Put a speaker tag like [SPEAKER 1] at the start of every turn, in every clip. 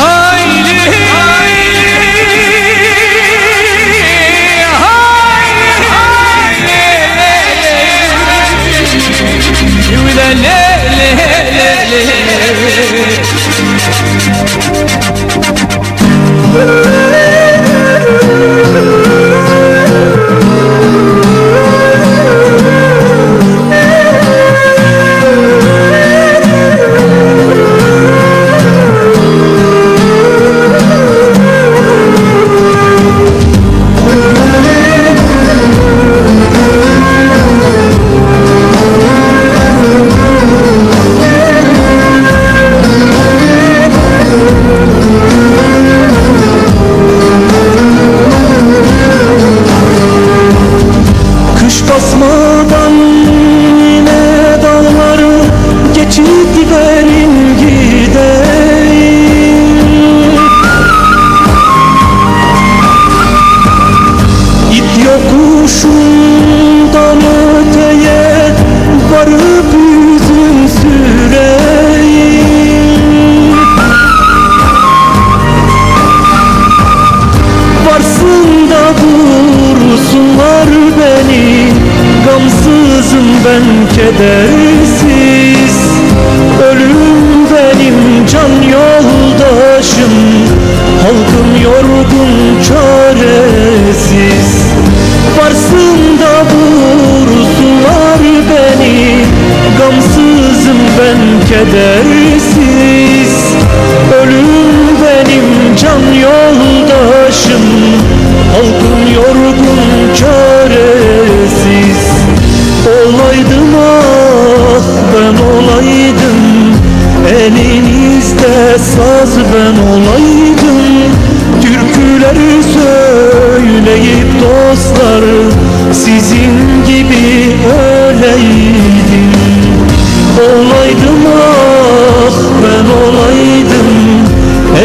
[SPEAKER 1] Haydi Kış basmadan yine dağları geçip giderim gideyim. İt yokuşundan Ben kedersiz. Ölüm benim can yoldaşım Halkım yorgun çaresiz. Varsın da vursunlar beni Gamsızım ben kedersiz. Ölüm benim can yoldaşım Halkım yorgun saz ben olaydım Türküleri söyleyip dostlar Sizin gibi öyleydim. Olaydım ah ben olaydım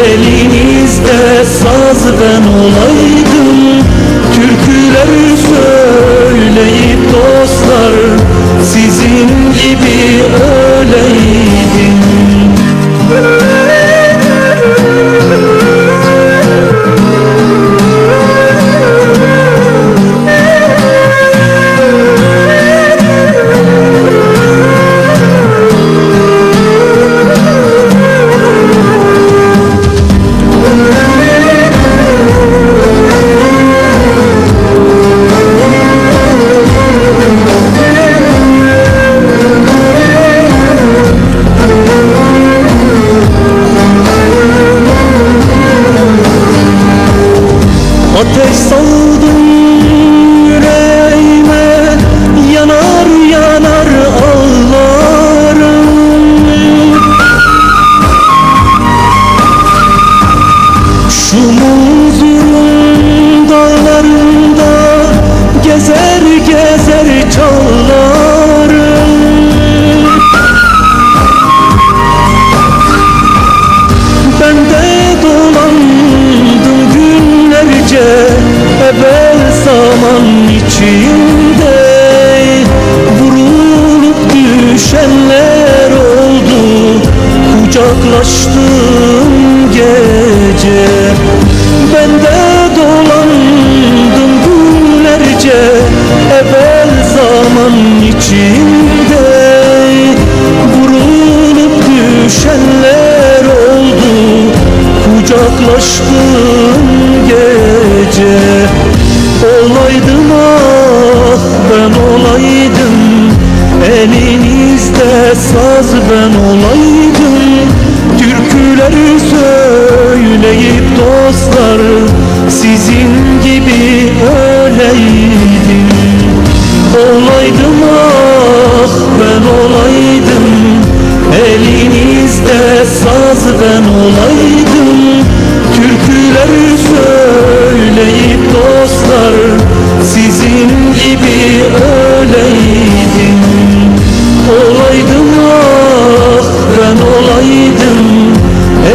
[SPEAKER 1] Elinizde saz ben olaydım Şu muzurun dağlarında Gezer gezer çağlarım Ben de dolandım günlerce Evvel zaman içinde. Vurulup düşenler oldu Kucaklaştım ben olaydım. Elinizde saz ben olaydım. Türküleri söyleyip dostlar Sizin gibi öyleydim. Olaydım ah ben olaydım. Elinizde saz ben olaydım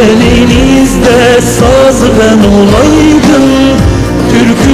[SPEAKER 1] Elinizde saz ben olaydım. Türküleri